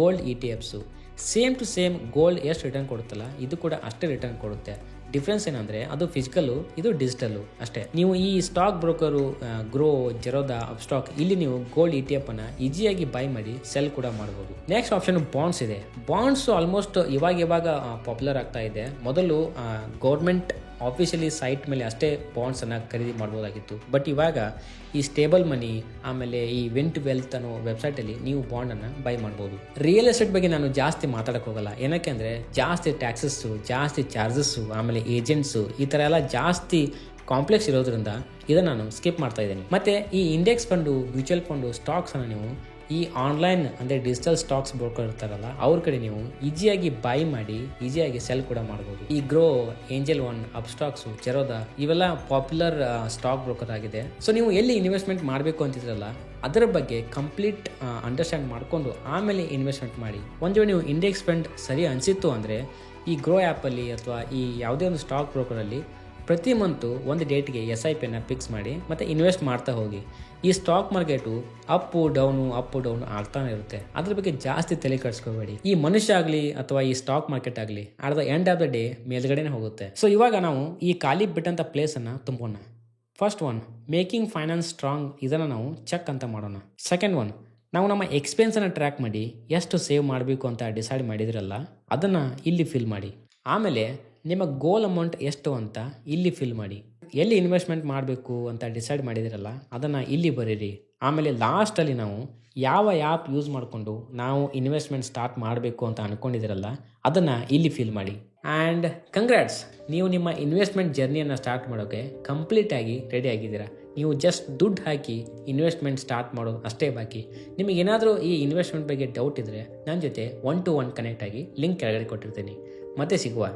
gold E T ಎಫ್ಸು same to same gold ಎಷ್ಟು ರಿಟರ್ನ್ ಕೊಡುತ್ತಲ್ಲ, ಇದು ಕೂಡ ಅಷ್ಟೇ ರಿಟರ್ನ್ ಕೊಡುತ್ತೆ. ಡಿಫ್ರೆನ್ಸ್ ಏನಂದರೆ ಅದು ಫಿಸಿಕಲ್ಲು ಇದು ಡಿಜಿಟಲ್ಲು ಅಷ್ಟೇ. ನೀವು ಈ stock broker Groww Zerodha Upstox ಇಲ್ಲಿ ನೀವು ಗೋಲ್ಡ್ ಇ ಟಿ ಎಫ್ ಅನ್ನ ಈಸಿಯಾಗಿ ಬೈ ಮಾಡಿ ಸೆಲ್ ಕೂಡ ಮಾಡಬಹುದು ನೆಕ್ಸ್ಟ್ ಆಪ್ಷನ್ ಬಾಂಡ್ಸ್ ಇದೆ. ಬಾಂಡ್ಸ್ ಆಲ್ಮೋಸ್ಟ್ ಇವಾಗ ಇವಾಗ ಪಾಪ್ಯುಲರ್ ಆಗ್ತಾ ಇದೆ. ಮೊದಲು ಗೌರ್ಮೆಂಟ್ ಆಫಿಷಿಯಲಿ ಸೈಟ್ ಮೇಲೆ ಅಷ್ಟೇ ಬಾಂಡ್ಸನ್ನು ಖರೀದಿ ಮಾಡ್ಬೋದಾಗಿತ್ತು. ಬಟ್ ಇವಾಗ ಈ ಸ್ಟೇಬಲ್ ಮನಿ ಆಮೇಲೆ ಈ ವೆಂಟ್ ವೆಲ್ತ್ ಅನ್ನೋ ವೆಬ್ಸೈಟಲ್ಲಿ ನೀವು ಬಾಂಡನ್ನು ಬೈ ಮಾಡ್ಬೋದು. ರಿಯಲ್ ಎಸ್ಟೇಟ್ ಬಗ್ಗೆ ನಾನು ಜಾಸ್ತಿ ಮಾತಾಡಕ್ಕೆ ಹೋಗಲ್ಲ. ಏನಕ್ಕೆ ಅಂದರೆ ಜಾಸ್ತಿ ಟ್ಯಾಕ್ಸಸ್ಸು ಜಾಸ್ತಿ ಚಾರ್ಜಸ್ಸು ಆಮೇಲೆ ಏಜೆಂಟ್ಸು ಈ ಥರ ಎಲ್ಲ ಜಾಸ್ತಿ ಕಾಂಪ್ಲೆಕ್ಸ್ ಇರೋದ್ರಿಂದ ಇದನ್ನು ನಾನು ಸ್ಕಿಪ್ ಮಾಡ್ತಾ ಇದ್ದೀನಿ. ಮತ್ತು ಈ ಇಂಡೆಕ್ಸ್ ಫಂಡು ಮ್ಯೂಚುವಲ್ ಫಂಡು ಸ್ಟಾಕ್ಸನ್ನು ನೀವು ಈ ಆನ್ಲೈನ್ ಅಂದರೆ ಡಿಜಿಟಲ್ ಸ್ಟಾಕ್ಸ್ ಬ್ರೋಕರ್ ಇರ್ತಾರಲ್ಲ, ಅವ್ರ ಕಡೆ ನೀವು ಈಸಿಯಾಗಿ ಬೈ ಮಾಡಿ ಈಸಿಯಾಗಿ ಸೆಲ್ ಕೂಡ ಮಾಡ್ಬೋದು. ಈ Groww Angel One Upstox Zerodha ಇವೆಲ್ಲ ಪಾಪ್ಯುಲರ್ ಸ್ಟಾಕ್ ಬ್ರೋಕರ್ ಆಗಿದೆ. ಸೊ ನೀವು ಎಲ್ಲಿ ಇನ್ವೆಸ್ಟ್ಮೆಂಟ್ ಮಾಡಬೇಕು ಅಂತಿದ್ರಲ್ಲ, ಅದರ ಬಗ್ಗೆ ಕಂಪ್ಲೀಟ್ ಅಂಡರ್ಸ್ಟ್ಯಾಂಡ್ ಮಾಡಿಕೊಂಡು ಆಮೇಲೆ ಇನ್ವೆಸ್ಟ್ಮೆಂಟ್ ಮಾಡಿ. ಒಂದು ವೇಳೆ ನೀವು ಇಂಡೆಕ್ಸ್ ಫಂಡ್ ಸರಿ ಅನಿಸಿತ್ತು ಅಂದರೆ, ಈ ಗ್ರೋ ಆ್ಯಪಲ್ಲಿ ಅಥವಾ ಈ ಯಾವುದೇ ಒಂದು ಸ್ಟಾಕ್ ಬ್ರೋಕರಲ್ಲಿ ಪ್ರತಿ ಮಂತು ಒಂದು ಡೇಟ್ಗೆ ಎಸ್ ಐ ಪಿನ ಫಿಕ್ಸ್ ಮಾಡಿ ಮತ್ತು ಇನ್ವೆಸ್ಟ್ ಮಾಡ್ತಾ ಹೋಗಿ. ಈ stock market up down up down ಆಗ್ತಾನೆ ಇರುತ್ತೆ. ಅದ್ರ ಬಗ್ಗೆ ಜಾಸ್ತಿ ತಲೆ ಕಟ್ಸ್ಕೋಬೇಡಿ ಈ ಮನುಷ್ಯ ಆಗಲಿ ಅಥವಾ ಈ ಸ್ಟಾಕ್ ಮಾರ್ಕೆಟ್ ಆಗಲಿ at the end of the day ಮೇಲ್ಗಡೆನೇ ಹೋಗುತ್ತೆ. ಸೊ ಇವಾಗ ನಾವು ಈ ಖಾಲಿ ಬಿಟ್ಟಂಥ ಪ್ಲೇಸನ್ನು ತುಂಬೋಣ. First one making finance strong ಇದನ್ನು ನಾವು ಚೆಕ್ ಅಂತ ಮಾಡೋಣ. ಸೆಕೆಂಡ್ ಒನ್ ನಾವು ನಮ್ಮ ಎಕ್ಸ್ಪೆನ್ಸನ್ನು ಟ್ರ್ಯಾಕ್ ಮಾಡಿ, ಎಷ್ಟು ಸೇವ್ ಮಾಡಬೇಕು ಅಂತ ಡಿಸೈಡ್ ಮಾಡಿದ್ರಲ್ಲ, ಅದನ್ನು ಇಲ್ಲಿ ಫಿಲ್ ಮಾಡಿ. ಆಮೇಲೆ ನಿಮ್ಮ ಗೋಲ್ ಅಮೌಂಟ್ ಎಷ್ಟು ಅಂತ ಇಲ್ಲಿ ಫಿಲ್ ಮಾಡಿ. ಎಲ್ಲಿ ಇನ್ವೆಸ್ಟ್ಮೆಂಟ್ ಮಾಡಬೇಕು ಅಂತ ಡಿಸೈಡ್ ಮಾಡಿದಿರಲ್ಲ, ಅದನ್ನು ಇಲ್ಲಿ ಬರೀರಿ. ಆಮೇಲೆ ಲಾಸ್ಟಲ್ಲಿ ನಾವು ಯಾವ ಆ್ಯಪ್ ಯೂಸ್ ಮಾಡಿಕೊಂಡು ನಾವು ಇನ್ವೆಸ್ಟ್ಮೆಂಟ್ ಸ್ಟಾರ್ಟ್ ಮಾಡಬೇಕು ಅಂತ ಅಂದ್ಕೊಂಡಿದ್ದೀರಲ್ಲ ಅದನ್ನು ಇಲ್ಲಿ ಫಿಲ್ ಮಾಡಿ. ಆ್ಯಂಡ್ ಕಂಗ್ರ್ಯಾಟ್ಸ್ ನೀವು ನಿಮ್ಮ ಇನ್ವೆಸ್ಟ್ಮೆಂಟ್ ಜರ್ನಿಯನ್ನು ಸ್ಟಾರ್ಟ್ ಮಾಡೋಕ್ಕೆ ಕಂಪ್ಲೀಟಾಗಿ ರೆಡಿ ಆಗಿದ್ದೀರಾ. ನೀವು ಜಸ್ಟ್ ದುಡ್ಡು ಹಾಕಿ ಇನ್ವೆಸ್ಟ್ಮೆಂಟ್ ಸ್ಟಾರ್ಟ್ ಮಾಡೋದು ಅಷ್ಟೇ ಬಾಕಿ. ನಿಮಗೇನಾದರೂ ಈ ಇನ್ವೆಸ್ಟ್ಮೆಂಟ್ ಬಗ್ಗೆ ಡೌಟ್ ಇದ್ದರೆ ನನ್ನ ಜೊತೆ ಒನ್ ಟು ಒನ್ ಕನೆಕ್ಟ್ ಆಗಿ ಲಿಂಕ್ ಕೆಳಗಡೆ ಕೊಟ್ಟಿರ್ತೀನಿ. ಮತ್ತೆ ಸಿಗುವ.